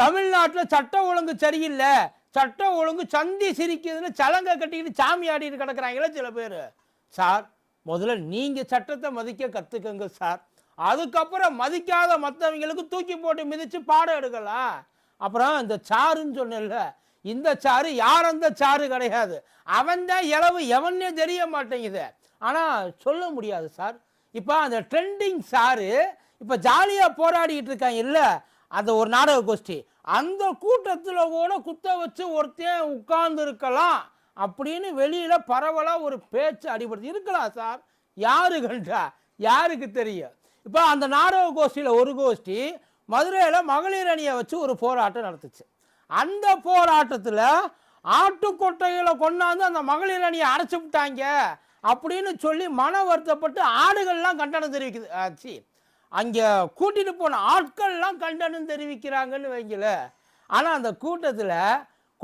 தமிழ்நாட்டில் சட்டம் ஒழுங்கு சரியில்லை. சட்டம் ஒழுங்கு சந்தி சிரிக்குதுன்னு சலங்கை கட்டிக்கிட்டு சாமி ஆடிட்டு கிடக்குறாங்களே சில பேர். சார் முதல்ல நீங்கள் சட்டத்தை மதிக்க கற்றுக்கங்க சார். அதுக்கப்புறம் மதிக்காத மற்றவங்களுக்கு தூக்கி போட்டு மிதித்து பாடம் எடுக்கலாம். அப்புறம் இந்த சாருன்னு சொன்னேன்ல இந்த சாரு யார் அந்த சாரு கிடையாது. அவன் தான் இளவு எவனே தெரிய மாட்டேங்குது. ஆனால் சொல்ல முடியாது சார். இப்போ அந்த ட்ரெண்டிங் சாரு இப்போ ஜாலியாக போராடிக்கிட்டு இருக்காங்க இல்லை. அந்த ஒரு நாடக கோஷ்டி. அந்த கூட்டத்தில் கூட குத்த வச்சு ஒருத்தன் உட்கார்ந்து இருக்கலாம் அப்படின்னு வெளியில் பரவலாக ஒரு பேச்சு அடிபடுது. இருக்கலாம் சார்? யாரு கண்டா? யாருக்கு தெரியும்? இப்போ அந்த நாடக கோஷ்டியில் ஒரு கோஷ்டி மதுரையில் மகளிர் அணியை வச்சு ஒரு போராட்டம் நடத்துச்சு. அந்த போராட்டத்தில் ஆட்டுக்கொட்டைகளை கொண்டாந்து அந்த மகளிர் அணியை அடைச்சி விட்டாங்க அப்படின்னு சொல்லி மன வருத்தப்பட்டு ஆடுகள்லாம் கண்டனம் தெரிவிக்குது. ஆச்சு அங்கே கூட்டிகிட்டு போன ஆட்கள்லாம் கண்டனம் தெரிவிக்கிறாங்கன்னு வைங்கள. ஆனால் அந்த கூட்டத்தில்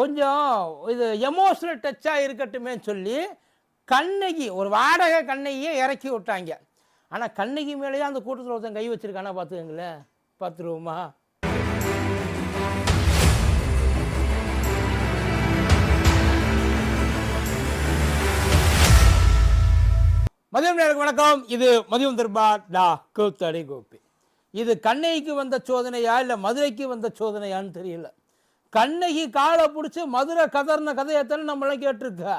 கொஞ்சம் இது எமோஷனல் டச்சாக இருக்கட்டுமே சொல்லி கண்ணகி ஒரு வாடகை கண்ணகியை இறக்கி விட்டாங்க. ஆனால் கண்ணகி மேலேயே அந்த கூட்டத்தில் ஒருத்தன் கை வச்சுருக்கானா பார்த்துக்கங்களேன் பார்த்துருவோமா மதியம் நேருக்கு வணக்கம். இது மதியம் தர்பார் டா கூத்தடி கோப்பி. இது கண்ணகிக்கு வந்த சோதனையா இல்லை மதுரைக்கு வந்த சோதனையான்னு தெரியல. கண்ணகி காலை பிடிச்சி மதுரை கதர்ன கதையத்தானே நம்மளாம் கேட்டிருக்க.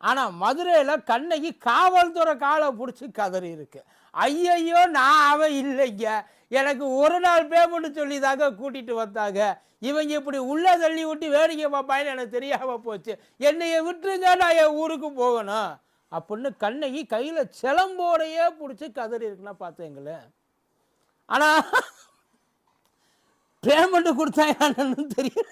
ஆனால் மதுரையில் கண்ணகி காவல்துறை காலை பிடிச்சி கதறி இருக்கு. ஐயையோ நான் அவன் இல்லைங்க. எனக்கு ஒரு நாள் பேமெண்ட் சொல்லி தாங்க கூட்டிகிட்டு வந்தாங்க. இவங்க இப்படி உள்ளே தள்ளி விட்டு வேடிக்கை பார்ப்பான்னு எனக்கு தெரியாமல் போச்சு. என்னைய விட்டுருங்க நான் என் ஊருக்கு போகணும். அப்படின்னு கண்ணகி கையில் சிலம்போடையே பிடிச்சி கதறி இருக்குன்னா பார்த்துங்களேன் ஆனால் பேமெண்ட்டு கொடுத்தா என்னன்னு தெரியல.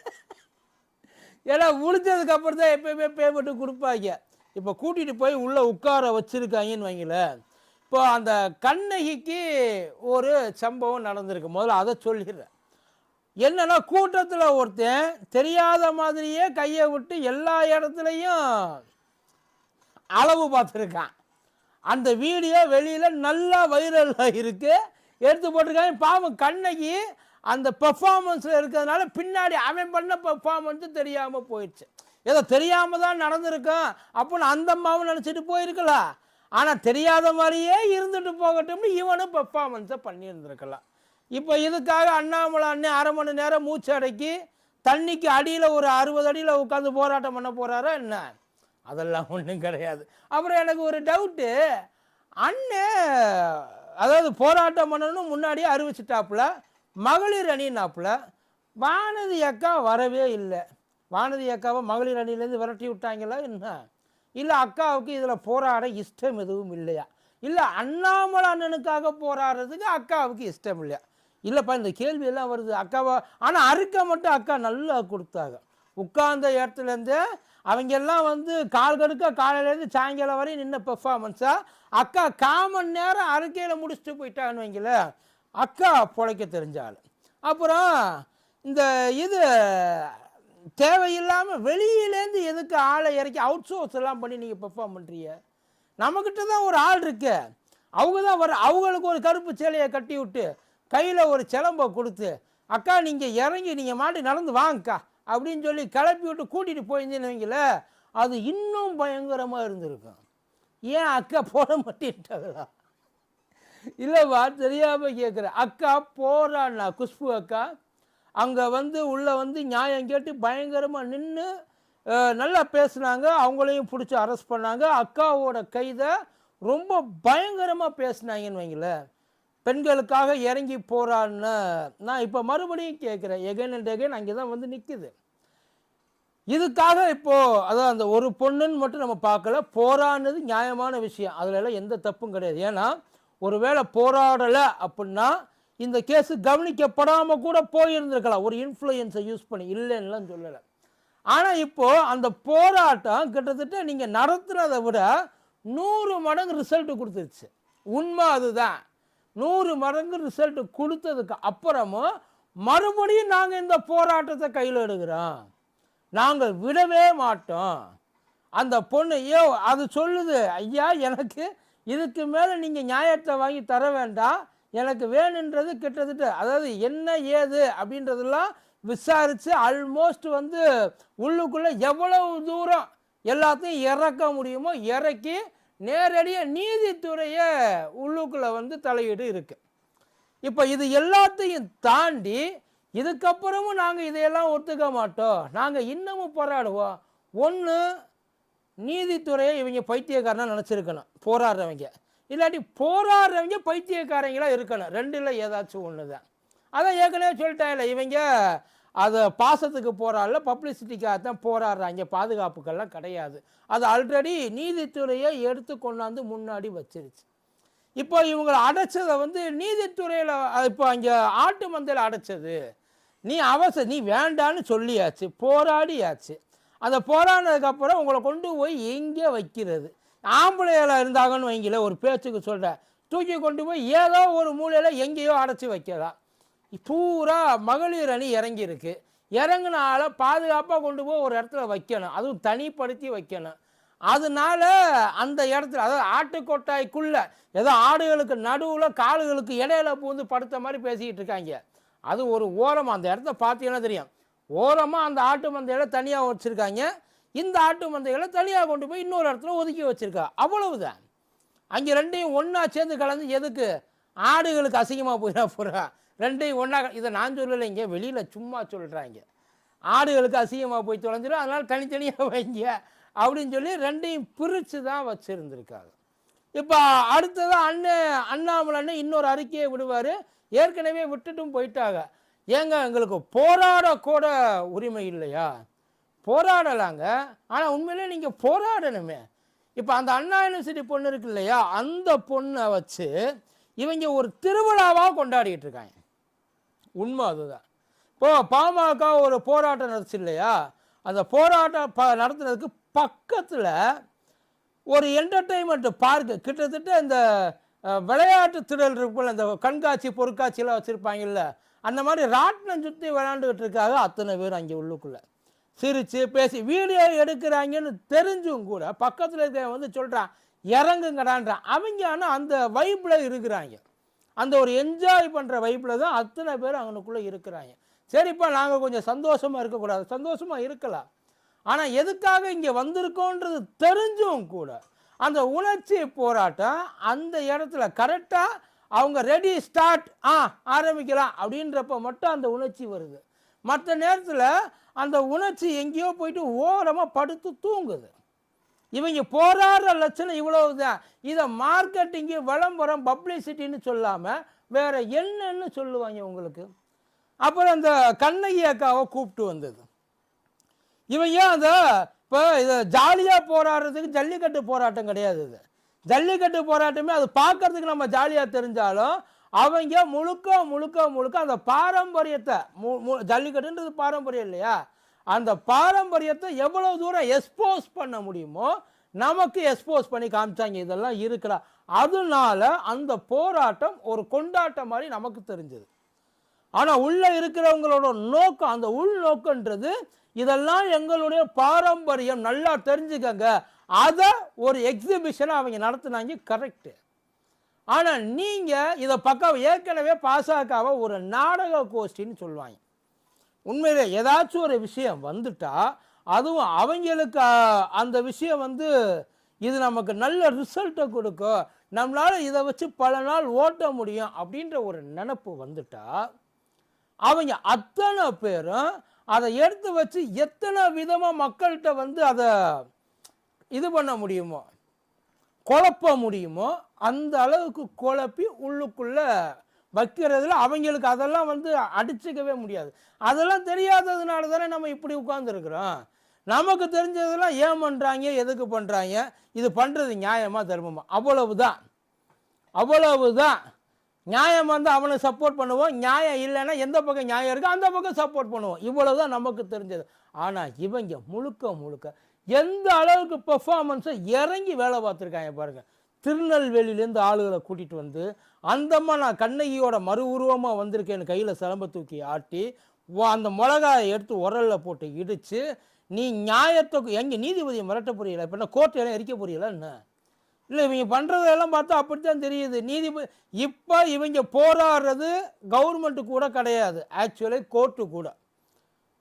ஏன்னா முடிஞ்சதுக்கு அப்புறம் தான் எப்பயுமே பேமெண்ட்டு கொடுப்பாங்க. இப்போ கூட்டிகிட்டு போய் உள்ளே உட்கார வச்சுருக்காங்கன்னு வைங்களேன். இப்போ அந்த கண்ணகிக்கு ஒரு சம்பவம் நடந்திருக்கு. முதல்ல அதை சொல்லிடுறேன். என்னென்னா கூட்டத்தில் ஒருத்தன் தெரியாத மாதிரியே கையை விட்டு எல்லா இடத்துலையும் அளவு பார்த்துருக்கான். அந்த வீடியோ வெளியில் நல்லா வைரலாக இருக்குது எடுத்து போட்டிருக்காங்க. பாவம் கண்ணகி அந்த பெர்ஃபார்மன்ஸில் இருக்கிறதுனால பின்னாடி அவன் பண்ண பெர்ஃபார்மன்ஸு தெரியாமல் போயிடுச்சு. ஏதோ தெரியாமல் தான் நடந்திருக்கும் அப்படின்னு அந்த அம்மாவும் நினச்சிட்டு போயிருக்கலாம் ஆனால் தெரியாத மாதிரியே இருந்துட்டு போகட்டும்னு இவனும் பெர்ஃபார்மன்ஸை பண்ணியிருந்துருக்கலாம். இப்போ இதுக்காக அண்ணாமலை அண்ணன் அரை மணி நேரம் மூச்சு அடக்கி தண்ணிக்கு அடியில் ஒரு அறுபது அடியில் உட்காந்து போராட்டம் பண்ண போகிறாரா என்ன? அதெல்லாம் ஒன்றும் கிடையாது. அப்புறம் எனக்கு ஒரு டவுட்டு அண்ணன் அதாவது போராட்டம் பண்ணணும் முன்னாடியே அறிவிச்சிட்டாப்புல மகளிர் அணினாப்புல வானதி அக்கா வரவே இல்லை. வானதி அக்காவை மகளிர் அணியிலேருந்து விரட்டி விட்டாங்களா என்ன? இல்லை அக்காவுக்கு இதில் போராட இஷ்டம் எதுவும் இல்லையா? இல்லை அண்ணாமலை அண்ணனுக்காக போராடுறதுக்கு அக்காவுக்கு இஷ்டம் இல்லையா? இல்லைப்பா இந்த கேள்வியெல்லாம் வருது. அக்காவை ஆனால் அறுக்க மட்டும் அக்கா நல்லா கொடுத்தாங்க. உட்கார்ந்த இடத்துலேருந்து அவங்க எல்லாம் வந்து கால் கடுக்க காலையிலேருந்து சாயங்காலம் வரையும் நின்ன பெர்ஃபார்மன்ஸாக அக்கா காமன் நேரம் அறிக்கையில் முடிச்சுட்டு போயிட்டான்னு வைங்களேன் அக்கா பிழைக்க தெரிஞ்சாள் அப்புறம் இந்த இது தேவையில்லாமல் வெளியிலேருந்து எதுக்கு ஆளை இறக்கி அவுட் சோர்ஸ் எல்லாம் பண்ணி நீங்கள் பெர்ஃபார்ம் பண்ணுறீங்க நம்மக்கிட்ட தான் ஒரு ஆள் இருக்கு. அவங்க தான் வர அவங்களுக்கு ஒரு கருப்பு சேலையை கட்டி விட்டு கையில் ஒரு சிலம்பை கொடுத்து அக்கா நீங்கள் இறங்கி நீங்கள் மாட்டி நடந்து வாங்கக்கா. அப்படின்னு சொல்லி கிளப்பி விட்டு கூட்டிகிட்டு போயிருந்தீங்களே அது இன்னும் பயங்கரமாக இருந்திருக்கும். ஏன் அக்கா போட மாட்டேன்ட்டாங்களா? இல்லைவா தெரியாமல் கேட்குறேன் அக்கா போகிறான்னா குஷ்பு அக்கா அங்கே வந்து உள்ளே வந்து நியாயம் கேட்டு பயங்கரமாக நின்று நல்லா பேசுனாங்க. அவங்களையும் பிடிச்சி அரெஸ்ட் பண்ணாங்க. அக்காவோட கைதை ரொம்ப பயங்கரமாக பேசினாங்கன்னு வைங்களேன். பெண்களுக்காக இறங்கி போகிறான்னு நான் இப்போ மறுபடியும் கேட்குறேன் எகைன் அண்ட் எகைன் அங்கே தான் வந்து நிற்குது இதுக்காக இப்போ அதான் அந்த ஒரு பொண்ணுன்னு மட்டும் நம்ம பார்க்கல போராடுனது நியாயமான விஷயம். அதுல எல்லாம் எந்த தப்பும் கிடையாது. ஏன்னா ஒருவேளை போராடலை அப்படின்னா இந்த கேஸ் கவனிக்கப்படாமல் கூட போயிருந்திருக்கலாம். ஒரு இன்ஃப்ளூயன்ஸை யூஸ் பண்ணி இல்லைன்னுலாம் சொல்லலை. ஆனால் இப்போது அந்த போராட்டம் கிட்டத்தட்ட நீங்கள் நடத்துனதை விட நூறு மடங்கு ரிசல்ட்டு கொடுத்துருச்சு. உண்மை அதுதான். நூறு மடங்கு ரிசல்ட்டு கொடுத்ததுக்கு அப்புறமும் மறுபடியும் நாங்கள் இந்த போராட்டத்தை கையில் எடுக்கிறோம். நாங்கள் விடவே மாட்டோம். அந்த பொண்ணு ஐயோ அது சொல்லுது ஐயா எனக்கு இதுக்கு மேலே நீங்கள் நியாயத்தை வாங்கி தர வேண்டாம். எனக்கு வேணுன்றது கிட்டத்தட்ட அதாவது என்ன ஏது அப்படின்றதெல்லாம் விசாரித்து ஆல்மோஸ்ட் வந்து உள்ளுக்குள்ளே எவ்வளவு தூரம் எல்லாத்தையும் இறக்க முடியுமோ இறக்கி நேரடியாக நீதித்துறையை உள்ளுக்குள்ளே வந்து தலையீடு இருக்குது இப்போ இது எல்லாத்தையும் தாண்டி இதுக்கப்புறமும் நாங்கள் இதையெல்லாம் ஒத்துக்க மாட்டோம். நாங்கள் இன்னமும் போராடுவோம். ஒன்று நீதித்துறையை இவங்க பைத்தியக்காரனாக நினச்சிருக்கணும். போராடுறவங்க. இல்லாட்டி போராடுறவங்க பைத்தியக்காரங்களாக இருக்கணும். ரெண்டில் ஏதாச்சும் ஒன்று தான் அதான் ஏற்கனவே சொல்லிட்டாங்கல்ல இவங்க அதை பாசத்துக்கு போராடல பப்ளிசிட்டிக்காக தான் போராடுறாங்க. பாதுகாப்புக்கெல்லாம் கிடையாது. அது ஆல்ரெடி நீதித்துறையை எடுத்து கொண்டாந்து முன்னாடி வச்சிருச்சு. இப்போ இவங்களை அடைச்சதை வந்து நீதித்துறையில் இப்போ அங்கே ஆட்டு மந்தையில் அடைச்சது. நீ அவசர நீ வேண்டான்னு சொல்லியாச்சு போராடியாச்சு. அந்த போராடினதுக்கப்புறம் உங்களை கொண்டு போய் எங்கே வைக்கிறது? ஆம்பளையில் இருந்தாங்கன்னு வைங்கள ஒரு பேச்சுக்கு சொல்கிறேன் தூக்கி கொண்டு போய் ஏதோ ஒரு மூலையில் எங்கேயோ அடைச்சி வைக்கலாம் பூரா மகளிர் அணி இறங்கியிருக்கு. இறங்கினால பாதுகாப்பாக கொண்டு போய் ஒரு இடத்துல வைக்கணும். அதுவும் தனிப்படுத்தி வைக்கணும். அதனால அந்த இடத்துல அதாவது ஆட்டுக்கொட்டாய்க்குள்ளே ஏதோ ஆடுகளுக்கு நடுவில் காலுகளுக்கு இடையில பூந்து படுத்த மாதிரி பேசிக்கிட்டு இருக்காங்க. அது ஒரு ஓரமாக அந்த இடத்த பார்த்தீங்கன்னா தெரியும். ஓரமாக அந்த ஆட்டு மந்தைகளை தனியாக வச்சுருக்காங்க. இந்த ஆட்டு மந்தைகளை தனியாக கொண்டு போய் இன்னொரு இடத்துல ஒதுக்கி வச்சுருக்கா. அவ்வளவுதான். அங்கே ரெண்டையும் ஒன்றா சேர்ந்து கலந்து எதுக்கு? ஆடுகளுக்கு அசிங்கமாக போயிடா போகிறா ரெண்டையும் ஒன்றா இதை நான் சொல்லலை இங்கே வெளியில் சும்மா சொல்கிறாங்க ஆடுகளுக்கு அசிங்கமாக போய் தொலைஞ்சிடும் அதனால் தனித்தனியாக வைங்க அப்படின்னு சொல்லி ரெண்டையும் பிரித்து தான் வச்சுருந்துருக்காங்க. இப்போ அடுத்ததாக அண்ணன் அண்ணாமலை அண்ணன் இன்னொரு அறிக்கையை விடுவார். ஏற்கனவே விட்டுட்டும் போயிட்டாங்க. ஏங்க எங்களுக்கு போராட கூட உரிமை இல்லையா? போராடலாங்க. ஆனால் உண்மையிலே நீங்கள் போராடணுமே. இப்போ அந்த அண்ணா யூனிவர்சிட்டி பொண்ணு இருக்கு இல்லையா? அந்த பொண்ணை வச்சு இவங்க ஒரு திருவிழாவாக கொண்டாடிக்கிட்டு இருக்காங்க. உண்மை அதுதான். இப்போ பாமக ஒரு போராட்டம் நடத்துச்சு இல்லையா? அந்த போராட்டம் ப நடத்துனதுக்கு பக்கத்தில் ஒரு என்டர்டெயின்மெண்ட் பார்க்கு கிட்டத்தட்ட இந்த விளையாட்டு திடல் இருக்குல்ல அந்த கண்காட்சி பொருட்காட்சியெல்லாம் வச்சுருப்பாங்கல்ல அந்த மாதிரி ராட்டினம் சுற்றி விளையாண்டுக்கிட்டு இருக்காங்க அத்தனை பேர் அங்கே உள்ளுக்குள்ளே. சிரித்து பேசி வீடியோ எடுக்கிறாங்கன்னு தெரிஞ்சும் கூட பக்கத்தில் இருக்க வந்து சொல்கிறான் இறங்குங்கடான்றான். அவங்க ஆனால் அந்த வைப்பில் இருக்கிறாங்க. அந்த ஒரு என்ஜாய் பண்ணுற வைப்பில் தான் அத்தனை பேர் அவனுக்குள்ளே இருக்கிறாங்க. சரிப்பா நாங்கள் கொஞ்சம் சந்தோஷமாக இருக்கக்கூடாது. சந்தோஷமாக இருக்கலாம். ஆனால் எதுக்காக இங்கே வந்திருக்கோன்றது தெரிஞ்சும் கூட அந்த உணர்ச்சி போராட்டம் அந்த இடத்துல கரெக்டாக அவங்க ரெடி ஸ்டார்ட் ஆ ஆரம்பிக்கலாம். அப்படின்றப்ப மட்டும் அந்த உணர்ச்சி வருது. மற்ற நேரத்தில் அந்த உணர்ச்சி எங்கேயோ போயிட்டு ஓரமாக படுத்து தூங்குது. இவங்க போராடுற லட்சணம் இவ்வளவு தான் இதை மார்க்கெட்டிங்கு விளம்பரம் பப்ளிசிட்டின்னு சொல்லாமல் வேற என்னன்னு சொல்லுவாங்க உங்களுக்கு? அப்புறம் அந்த கண்ணகி அக்காவை கூப்பிட்டு வந்தது. இவன் ஏன் அந்த இப்போ இதை ஜாலியாக போராடுறதுக்கு ஜல்லிக்கட்டு போராட்டம் கிடையாது இது. ஜல்லிக்கட்டு போராட்டமே அது பார்க்கறதுக்கு நம்ம ஜாலியாக தெரிஞ்சாலும் அவங்க முழுக்க முழுக்க முழுக்க அந்த பாரம்பரியத்தை மு மு- ஜல்லிக்கட்டுன்றது பாரம்பரியம் இல்லையா? அந்த பாரம்பரியத்தை எவ்வளோ தூரம் எக்ஸ்போஸ் பண்ண முடியுமோ நமக்கு எக்ஸ்போஸ் பண்ணி காமிச்சாங்க. இதெல்லாம் இருக்கிறா அதனால அந்த போராட்டம் ஒரு கொண்டாட்டம் மாதிரி நமக்கு தெரிஞ்சது. ஆனால் உள்ளே இருக்கிறவங்களோட நோக்கம் அந்த உள் நோக்கன்றது இதெல்லாம் எங்களுடைய பாரம்பரியம். நல்லா தெரிஞ்சுக்கங்க. அதை ஒரு எக்ஸிபிஷனை அவங்க நடத்துனாங்க. கரெக்டு ஆனால் நீங்கள் இதை பக்கம் ஏற்கனவே பாசகாவை ஒரு நாடக கோஷ்டின்னு சொல்லுவாங்க. உண்மையிலே ஏதாச்சும் ஒரு விஷயம் வந்துட்டா அதுவும் அவங்களுக்கு அந்த விஷயம் வந்து இது நமக்கு நல்ல ரிசல்ட்டை கொடுக்கும். நம்மளால் இதை வச்சு பல நாள் ஓட்ட முடியும் அப்படின்ற ஒரு நினப்பு வந்துட்டா அவங்க அத்தனை பேரும் அதை எடுத்து வச்சு எத்தனை விதமாக மக்கள்கிட்ட வந்து அதை இது பண்ண முடியுமோ குழப்ப முடியுமோ அந்த அளவுக்கு குழப்பி உள்ளுக்குள்ளே வைக்கிறதுல அவங்களுக்கு அதெல்லாம் வந்து அடிச்சுக்கவே முடியாது. அதெல்லாம் தெரியாததுனால தானே நம்ம இப்படி உட்காந்துருக்குறோம் நமக்கு தெரிஞ்சதெல்லாம் ஏன் பண்ணுறாங்க எதுக்கு பண்ணுறாங்க இது பண்ணுறது நியாயமாக தர்மமாக அவ்வளவு தான் அவ்வளவு தான் நியாயம் வந்து அவனுக்கு சப்போர்ட் பண்ணுவோம். நியாயம் இல்லைன்னா எந்த பக்கம் நியாயம் இருக்கோ அந்த பக்கம் சப்போர்ட் பண்ணுவோம். இவ்வளோ தான் நமக்கு தெரிஞ்சது. ஆனால் இவங்க முழுக்க முழுக்க எந்த அளவுக்கு பெர்ஃபார்மன்ஸை இறங்கி வேலை பார்த்துருக்காங்க பாருங்கள் திருநெல்வேலியிலேருந்து ஆளுகளை கூட்டிகிட்டு வந்து அந்தம்மா நான் கண்ணகியோட மறு உருவமாக வந்திருக்கேன்னு கையில் சிலம்ப தூக்கி ஆட்டி அந்த மிளகாயை எடுத்து உரலில் போட்டு இடித்து நீ நியாயத்தை எங்கே நீதிபதியை மிரட்ட புரியலை இப்போ என்ன கோர்ட்டையெல்லாம் எரிக்க புரியல என்ன? இல்லை இவங்க பண்ணுறதெல்லாம் பார்த்தா அப்படித்தான் தெரியுது. நீதிபதி இப்போ இவங்க போராடுறது கவர்மெண்ட்டு கூட கிடையாது. ஆக்சுவலி கோர்ட்டு கூட.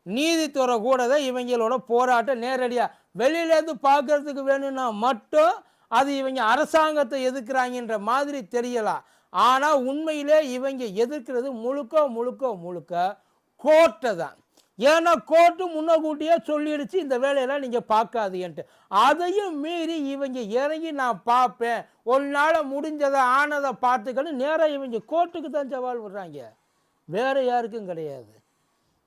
நீதித்துறை கூட தான் இவங்களோட போராட்டம் நேரடியாக வெளியிலேருந்து பார்க்கறதுக்கு வேணும்னா மட்டும் அது இவங்க அரசாங்கத்தை எதிர்க்கிறாங்கன்ற மாதிரி தெரியலாம் ஆனால் உண்மையிலே இவங்க எதிர்க்கிறது முழுக்க முழுக்க முழுக்க கோர்ட்டை தான். ஏன்னா கோர்ட்டு முன்னக்கூட்டியே சொல்லிடுச்சு இந்த வேலையெல்லாம் நீங்கள் பார்க்காதீன்ட்டு அதையும் மீறி இவங்க இறங்கி நான் பார்ப்பேன். ஒரு நாளை முடிஞ்சதை ஆனதை பார்த்துக்கணும் நேராக இவங்க கோர்ட்டுக்கு தான் சவால் விடுறாங்க. வேறு யாருக்கும் கிடையாது.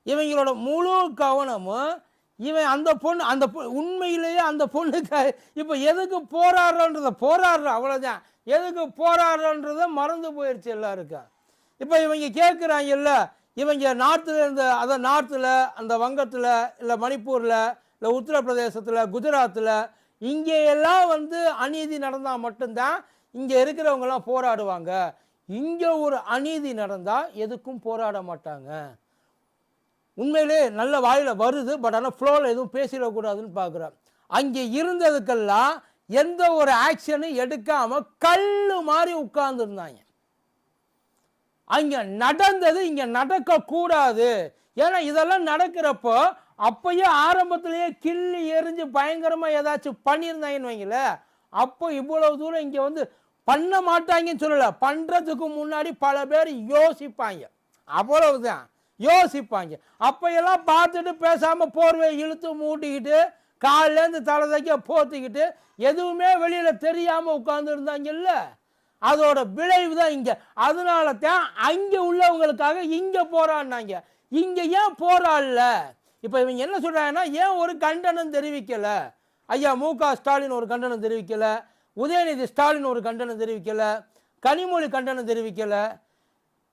இவங்களோட முழு கவனமும் இவன் அந்த பொண்ணு அந்த பொ- உண்மையிலேயே அந்த பொண்ணுக்கு இப்போ எதுக்கு போராடுறோன்றத போராடுற அவ்வளோதான் எதுக்கு போராடுறோன்றதை மறந்து போயிடுச்சு எல்லாருக்கும். இப்போ இவங்க கேட்குறாங்கல்ல இவங்க நார்த்தில் இருந்த அதை நார்த்தில் அந்த வங்கத்தில் இல்லை மணிப்பூரில் இல்லை உத்தரப்பிரதேசத்தில் குஜராத்தில் இங்கே எல்லாம் வந்து அநீதி நடந்தால் மட்டும்தான் இங்கே இருக்கிறவங்கலாம் போராடுவாங்க. இங்கே ஒரு அநீதி நடந்தால் எதுக்கும் போராட மாட்டாங்க. உண்மையிலே நல்ல வாயில் வருது பட் ஆனால் ஃப்ளோவில் எதுவும் பேசிடக்கூடாதுன்னு பார்க்குறேன் அங்கே இருந்ததுக்கெல்லாம் எந்த ஒரு ஆக்ஷனும் எடுக்காமல் கல் மாதிரி உட்கார்ந்துருந்தாங்க. அங்கே நடந்தது இங்கே நடக்கக்கூடாது. ஏன்னா இதெல்லாம் நடக்கிறப்போ அப்பயே ஆரம்பத்திலேயே கிள்ளி எரிஞ்சு பயங்கரமாக ஏதாச்சும் பண்ணியிருந்தாங்கன்னு வைங்கள அப்போ இவ்வளவு தூரம் இங்கே வந்து பண்ண மாட்டாங்கன்னு சொல்லலை. பண்ணுறதுக்கு முன்னாடி பல பேர் யோசிப்பாங்க. அவ்வளவுதான். யோசிப்பாங்க. அப்போயெல்லாம் பார்த்துட்டு பேசாமல் போர்வையை இழுத்து மூட்டிக்கிட்டு காலிலேருந்து தலை தைக்க போத்திக்கிட்டு எதுவுமே வெளியில் தெரியாமல் உட்காந்துருந்தாங்கல்ல அதோட விளைவு தான் இங்கே. அதனால தான் அங்கே உள்ளவங்களுக்காக இங்கே போராடினாங்க. இங்கே ஏன் போராடல? இப்போ இவங்க என்ன சொல்கிறாங்கன்னா ஏன் ஒரு கண்டனம் தெரிவிக்கலை? ஐயா மு க. ஸ்டாலின் ஒரு கண்டனம் தெரிவிக்கலை. உதயநிதி ஸ்டாலின் ஒரு கண்டனம் தெரிவிக்கலை. கனிமொழி கண்டனம் தெரிவிக்கலை.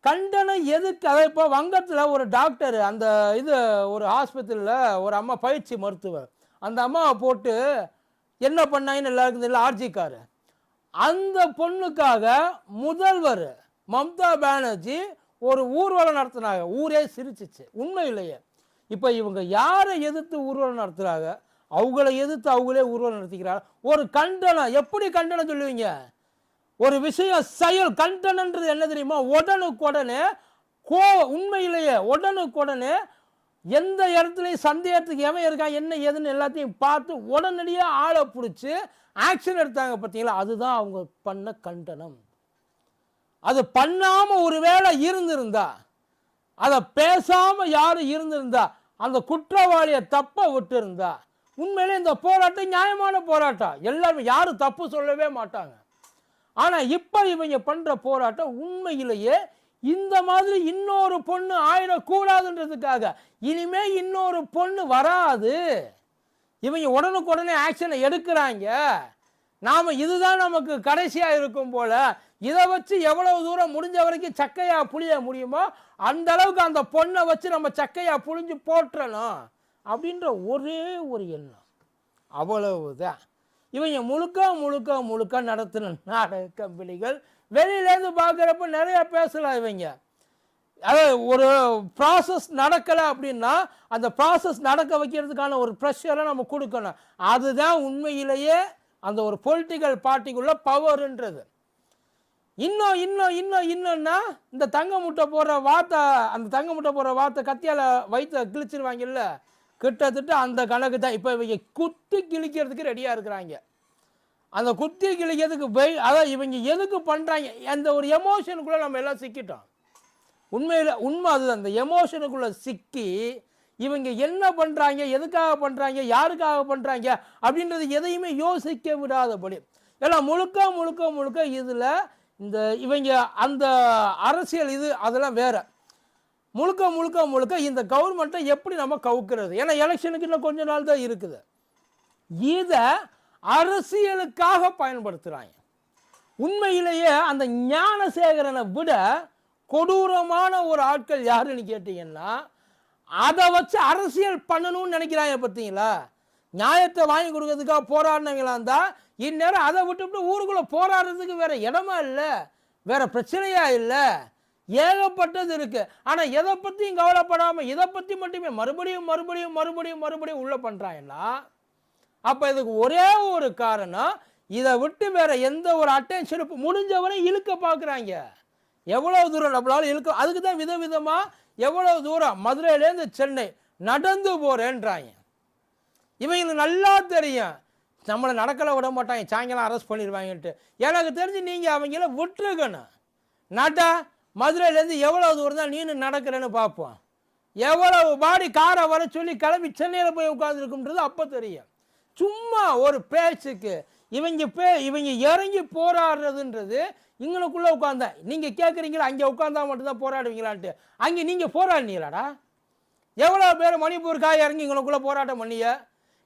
கண்டனம் எதுக்கு? அதை இப்போ வங்கத்தில் ஒரு டாக்டர் அந்த இது ஒரு ஆஸ்பத்திரியில் ஒரு அம்மா பயிற்சி மருத்துவர். அந்த அம்மாவை போட்டு என்ன பண்ணாங்கன்னு எல்லாருக்கும் தெரியல ஆர்ஜிக்காரு. அந்த பொண்ணுக்காக முதல்வர் மம்தா பானர்ஜி ஒரு ஊர்வலம் நடத்தினாங்க. ஊரே சிரிச்சிச்சு. உண்மையிலேயே இப்போ இவங்க யாரை எதிர்த்து ஊர்வலம் நடத்துகிறாங்க அவங்கள எதிர்த்து அவங்களே ஊர்வலம் நடத்திக்கிறாங்க. ஒரு கண்டனம். எப்படி கண்டனம் சொல்லுவீங்க? ஒரு விஷயம் செயல். கண்டனன்றது என்ன தெரியுமா? உடனுக்குடனே கோ உண்மையிலேயே உடனுக்குடனே எந்த இடத்துலையும் சந்தேகத்துக்கு எவன் இருக்கான் என்ன ஏதுன்னு எல்லாத்தையும் பார்த்து உடனடியாக ஆளை பிடிச்சி ஆக்ஷன் எடுத்தாங்க பார்த்தீங்களா? அதுதான் அவங்க பண்ண கண்டனம். அது பண்ணாமல் ஒரு வேளை இருந்திருந்தா அதை பேசாமல் யாரும் இருந்திருந்தா அந்த குற்றவாளியை தப்பை விட்டுருந்தா உண்மையிலே இந்த போராட்டம் நியாயமான போராட்டம் எல்லாருமே யாரும் தப்பு சொல்லவே மாட்டாங்க. ஆனால் இப்போ இவங்க பண்ணுற போராட்டம் உண்மையிலேயே இந்த மாதிரி இன்னொரு பொண்ணு ஆயிடக்கூடாதுன்றதுக்காக. இனிமே இன்னொரு பொண்ணு வராது. இவங்க உடனுக்குடனே ஆக்ஷனை எடுக்கிறாங்க. நாம் இதுதான் நமக்கு கடைசியாக இருக்கும் போல். இதை வச்சு எவ்வளவு தூரம் முடிஞ்ச வரைக்கும் சக்கையாக புளிய முடியுமோ அந்த அளவுக்கு அந்த பொண்ணை வச்சு நம்ம சக்கையாக புழிஞ்சு போட்டுறணும் அப்படின்ற ஒரே ஒரு எண்ணம். அவ்வளவுதான். இவங்க முழுக்க முழுக்க முழுக்க நடத்தின நாடக கம்பெனிகள் வெளியிலேருந்து பார்க்குறப்ப நிறைய பேசலாம் இவங்க. அதாவது ஒரு ப்ராசஸ் நடக்கலை அப்படின்னா அந்த ப்ராசஸ் நடக்க வைக்கிறதுக்கான ஒரு ப்ரெஷரை நம்ம கொடுக்கணும். அதுதான் உண்மையிலேயே அந்த ஒரு பொலிட்டிக்கல் பார்ட்டிக்குள்ள பவர்ன்றது இன்னும் இன்னும் இன்னும் இன்னும்னா இந்த தங்க முட்டை போடுற வார்த்தை அந்த தங்க முட்டை போடுற வார்த்தை கத்தியால் வயிற்ற கிழிச்சிருவாங்கல்ல? கிட்டத்தட்ட அந்த கணக்கு தான் இப்போ இவங்க குத்தி கிழிக்கிறதுக்கு ரெடியாக இருக்கிறாங்க. அந்த குத்தி கிழிக்கிறதுக்கு போய் அதான் இவங்க எதுக்கு பண்ணுறாங்க அந்த ஒரு எமோஷனுக்குள்ளே நம்ம எல்லாம் சிக்கிட்டோம். உண்மையில் உண்மை அதுதான். அந்த எமோஷனுக்குள்ளே சிக்கி இவங்க என்ன பண்ணுறாங்க எதுக்காக பண்ணுறாங்க யாருக்காக பண்ணுறாங்க அப்படின்றது எதையுமே யோசிக்க விடாதபடி. எல்லாம் முழுக்க முழுக்க முழுக்க இதில் இந்த இவங்க அந்த அரசியல் இது அதெல்லாம் வேறு. முழுக்க முழுக்க முழுக்க இந்த கவர்மெண்ட்டை எப்படி நம்ம கவுக்கிறது? ஏன்னா எலெக்ஷனுக்கு இன்னும் கொஞ்ச நாள் தான் இருக்குது. இதை அரசியலுக்காக பயன்படுத்துகிறாங்க உண்மையிலேயே அந்த ஞானசேகரனை விட கொடூரமான ஒரு ஆட்கள் யாருன்னு கேட்டிங்கன்னா அதை வச்சு அரசியல் பண்ணணும்னு நினைக்கிறாங்க பார்த்தீங்களா? நியாயத்தை வாங்கி கொடுக்கறதுக்காக போராடினவங்களா இருந்தால் இந்நேரம் அதை விட்டுவிட்டு ஊருக்குள்ளே போராடுறதுக்கு வேறு இடமா இல்லை வேறு பிரச்சனையா இல்லை. ஏகப்பட்டது இருக்குது ஆனால் எதை பற்றியும் கவலைப்படாமல் இதை பற்றி மட்டுமே மறுபடியும் மறுபடியும் மறுபடியும் மறுபடியும் உள்ளே பண்ணுறாங்கன்னா அப்போ இதுக்கு ஒரே ஒரு காரணம் இதை விட்டு வேற எந்த ஒரு அட்டென்ஷனும் முடிஞ்சவரை இழுக்க பார்க்குறாங்க எவ்வளோ தூரம் நம்மளால இழுக்க அதுக்கு தான் விதவிதமாக எவ்வளோ தூரம் மதுரையிலேருந்து சென்னை நடந்து போகிறேன்றாங்க இவங்களுக்கு நல்லா தெரியும். நம்மளை நடக்கலை விட மாட்டாங்க சாயங்காலம் அரெஸ்ட் பண்ணிடுவாங்கன்ட்டு. எனக்கு தெரிஞ்சு நீங்கள் அவங்கள விட்டுருக்கணும். நட மதுரையிலேருந்து எவ்வளோ தூரம் தான் நீனு நடக்கிறேன்னு பார்ப்போம். எவ்வளவு பாடி காரை வர சொல்லி கிளம்பி சென்னையில் போய் உட்காந்துருக்குன்றது அப்போ தெரியும். சும்மா ஒரு பேச்சுக்கு. இவங்க பே இவங்க இறங்கி போராடுறதுன்றது இங்களுக்குள்ளே உட்காந்தேன் நீங்கள் கேட்குறீங்களா அங்கே உட்காந்தா மட்டும்தான் போராடுவீங்களான்ட்டு. அங்கே நீங்கள் போராடினீங்களாடா? எவ்வளோ பேர் மணிப்பூருக்காக இறங்கி இங்களுக்குள்ளே போராட்டம் பண்ணிய?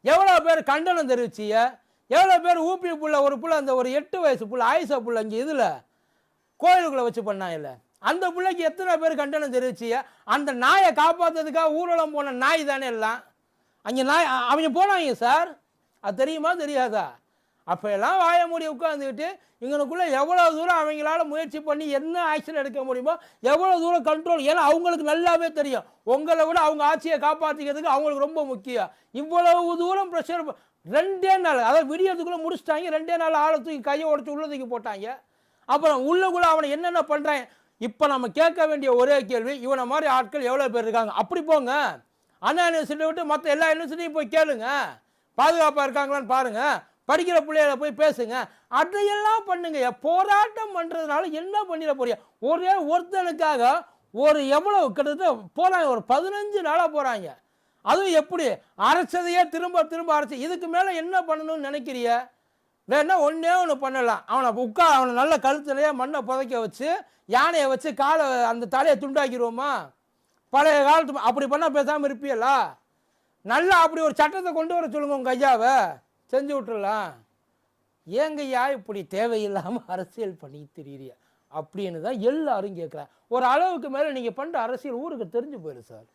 எவ்வளோ பேர் கண்டனம் தெரிவிச்சிய? எவ்வளோ பேர் ஊப்பி புள்ள ஒரு புள்ள அந்த ஒரு எட்டு வயசு புள்ள ஆயிஷா புள்ள இங்கே இதில் கோயிலுக்குள்ளே வச்சு பண்ணாங்கல்ல அந்த பிள்ளைக்கு எத்தனை பேர் கண்டனம் தெரிவிச்சிய? அந்த நாயை காப்பாற்றுறதுக்காக ஊர்வலம் போன நாய் தானே எல்லாம்? அங்கே நாய் அவங்க போனாங்க சார்? அது தெரியுமா தெரியாதா? அப்போ எல்லாம் வாய மூடி உட்காந்துக்கிட்டு இவனுக்குள்ளே எவ்வளோ தூரம் அவங்களால முயற்சி பண்ணி என்ன ஆக்ஷன் எடுக்க முடியுமோ எவ்வளோ தூரம் கண்ட்ரோல் ஏன்னா அவங்களுக்கு நல்லாவே தெரியும். உங்களை விட அவங்க ஆட்சியை காப்பாற்றிக்கிறதுக்கு அவங்களுக்கு ரொம்ப முக்கியம். இவ்வளவு தூரம் ப்ரெஷர் ரெண்டே நாள் அதாவது விடியறதுக்குள்ளே முடிச்சிட்டாங்க ரெண்டே நாள் ஆளை தூக்கி கையை உடச்சி உள்ள தூக்கி போட்டாங்க. அப்புறம் உள்ளக்குள்ளே அவனை என்னென்ன பண்ணுறேன் இப்போ நம்ம கேட்க வேண்டிய ஒரே கேள்வி இவனை மாதிரி ஆட்கள் எவ்வளோ பேர் இருக்காங்க? அப்படி போங்க. அண்ணா யூனிவர்சிட்டி விட்டு மற்ற எல்லா யூனிவர்சிட்டியும் போய் கேளுங்கள் பாதுகாப்பாக இருக்காங்களான்னு பாருங்கள் படிக்கிற பிள்ளைகளை போய் பேசுங்க. அதையெல்லாம் பண்ணுங்க. போராட்டம் பண்ணுறதுனால என்ன பண்ணிட போறியா ஒரே ஒருத்தனுக்காக ஒரு எவ்வளவு? கிட்டத்தட்ட போகிறாங்க ஒரு பதினஞ்சு நாளாக போகிறாங்க அதுவும் எப்படி? அரைச்சதையே திரும்ப திரும்ப அரைச்சி இதுக்கு மேலே என்ன பண்ணணும்னு நினைக்கிறிய வேணா ஒன்றே ஒன்று பண்ணலாம். அவனை உட்கா அவனை நல்ல கழுத்துலையே மண்ணை புதைக்க வச்சு யானையை வச்சு காலை அந்த தலையை துண்டாக்கிடுவோமா? பழைய காலத்து அப்படி பண்ணால் பேசாமல் இருப்பியலா நல்லா அப்படி ஒரு சட்டத்தை கொண்டு வர சொல்லுங்க உங்கள் ஐயாவை. செஞ்சு விட்டுறலாம். ஏங்கய்யா இப்படி தேவையில்லாமல் அரசியல் பண்ணி திரியிறிய அப்படின்னு தான் எல்லாரும் கேட்குறாங்க ஒரு அளவுக்கு மேலே நீங்கள் பண்ணுற அரசியல் ஊருக்கு தெரிஞ்சு போயிடும் சார்.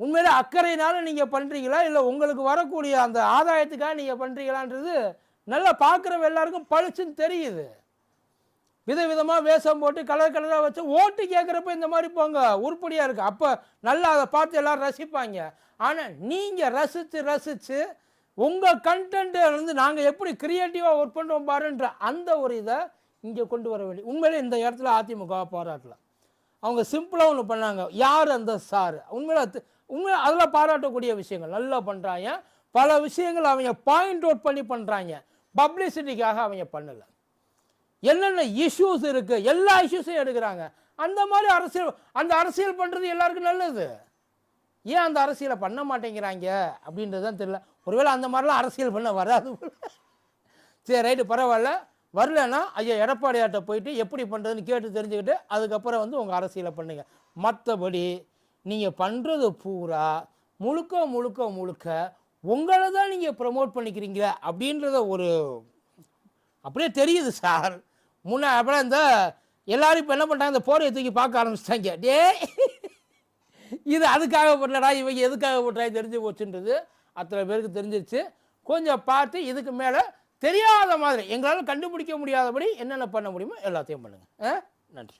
உண்மையிலே அக்கறையினால நீங்கள் பண்ணுறீங்களா இல்லை உங்களுக்கு வரக்கூடிய அந்த ஆதாயத்துக்காக நீங்கள் பண்ணுறீங்களான்றது நல்லா பார்க்குறவ எல்லாருக்கும் பழிச்சுன்னு தெரியுது. விதவிதமாக வேஷம் போட்டு கலர் கலராக வச்சு ஓட்டு கேட்குறப்ப இந்த மாதிரி போங்க. உருப்படியாக இருக்குது அப்போ நல்லா அதை பார்த்து எல்லோரும் ரசிப்பாங்க. ஆனால் நீங்கள் ரசித்து ரசித்து உங்கள் கண்டென்ட்டை வந்து நாங்கள் எப்படி க்ரியேட்டிவாக ஒர்க் பண்ணுறோம் பாருன்ற அந்த ஒரு இதை இங்கே கொண்டு வர வேண்டிய உண்மையிலே இந்த இடத்துல அதிமுக பாராட்டலாம் அவங்க சிம்பிளாக ஒன்று பண்ணாங்க. யார் அந்த சார் உண்மையில அது- உண்மையில அதெல்லாம் பாராட்டக்கூடிய விஷயங்கள் நல்லா பண்ணுறாங்க பல விஷயங்கள் அவங்க பாயிண்ட் அவுட் பண்ணி பண்ணுறாங்க பப்ளிசிட்டிக்காக அவங்க பண்ணலை. என்னென்ன இஷ்யூஸ் இருக்குது எல்லா இஷ்யூஸையும் எடுக்கிறாங்க. அந்த மாதிரி அரசியல் அந்த அரசியல் பண்ணுறது எல்லாருக்கும் நல்லது. ஏன் அந்த அரசியலை பண்ண மாட்டேங்கிறாங்க? அப்படின்றது தான் தெரியல. ஒருவேளை அந்த மாதிரிலாம் அரசியல் பண்ண வராது சரி ரைட்டு பரவாயில்ல. வரலன்னா ஐயா எடப்பாடியார்ட்ட போயிட்டு எப்படி பண்ணுறதுன்னு கேட்டு தெரிஞ்சுக்கிட்டு அதுக்கப்புறம் வந்து உங்கள் அரசியலை பண்ணுங்கள் மற்றபடி நீங்கள் பண்ணுறது பூரா முழுக்க முழுக்க முழுக்க உங்களை தான் நீங்கள் ப்ரமோட் பண்ணிக்கிறீங்க அப்படின்றத ஒரு அப்படியே தெரியுது சார். முன்னே அப்புறம் இந்த எல்லோரும் இப்போ என்ன பண்ணுறாங்க இந்த போரையை தூக்கி பார்க்க ஆரம்பிச்சிட்டாங்க. டே இது அதுக்காக பண்ணலடா இவங்க எதுக்காக பண்ணுறாங்க தெரிஞ்சு போச்சுன்றது அத்தனை பேருக்கு தெரிஞ்சிருச்சு. கொஞ்சம் பார்த்து இதுக்கு மேலே தெரியாத மாதிரி எங்களால் கண்டுபிடிக்க முடியாதபடி என்னென்ன பண்ண முடியுமோ எல்லாத்தையும் பண்ணுங்கள் நன்றி.